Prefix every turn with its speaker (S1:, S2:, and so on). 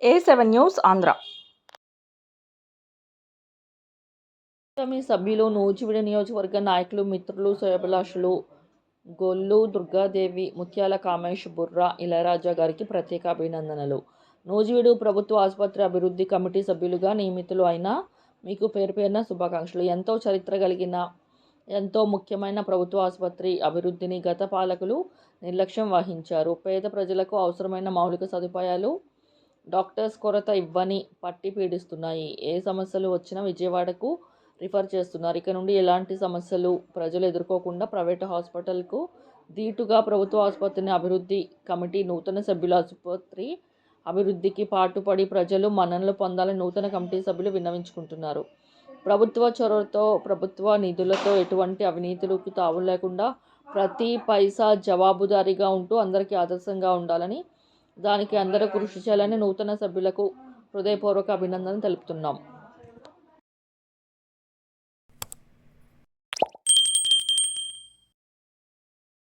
S1: ఏ seven news Andhra కూటమి సభ్యులు నూజివీడు నియోజకవర్గ నాయకులు మిత్రులు శ్రేయోభిలాషులు గొల్లు దుర్గాదేవి ముత్యాల కామేష్ బుర్రా ఇళయరాజా గారికి ప్రత్యేక అభినందనలు. నూజివీడు ప్రభుత్వ ఆసుపత్రి అభివృద్ధి కమిటీ సభ్యులుగా నియమితులు అయిన మీకు పేరు పేరున శుభాకాంక్షలు. ఎంతో చరిత్ర కలిగిన ఎంతో ముఖ్యమైన ప్రభుత్వ ఆసుపత్రి అభివృద్ధిని గత పాలకులు నిర్లక్ష్యం వహించారు. పేద ప్రజలకు అవసరమైన మౌలిక సదుపాయాలు డాక్టర్స్ కొరత ఇవ్వని పట్టి పీడిస్తున్నాయి. ఏ సమస్యలు వచ్చినా విజయవాడకు రిఫర్ చేస్తున్నారు. ఇక నుండి ఎలాంటి సమస్యలు ప్రజలు ఎదుర్కోకుండా ప్రైవేట్ హాస్పిటల్కు ధీటుగా ప్రభుత్వ ఆసుపత్రిని అభివృద్ధి కమిటీ నూతన సభ్యుల ఆసుపత్రి అభివృద్ధికి పాటుపడి ప్రజలు మన్ననలు పొందాలని నూతన కమిటీ సభ్యులు విన్నవించుకుంటున్నారు. ప్రభుత్వ చొరవతో ప్రభుత్వ నిధులతో ఎటువంటి అవినీతులకు తావు లేకుండా ప్రతి పైసా జవాబుదారీగా ఉంటూ అందరికీ ఆదర్శంగా ఉండాలని దానికి అందరూ కృషి చేయాలని నూతన సభ్యులకు హృదయపూర్వక అభినందనలు తెలుపుతున్నాం.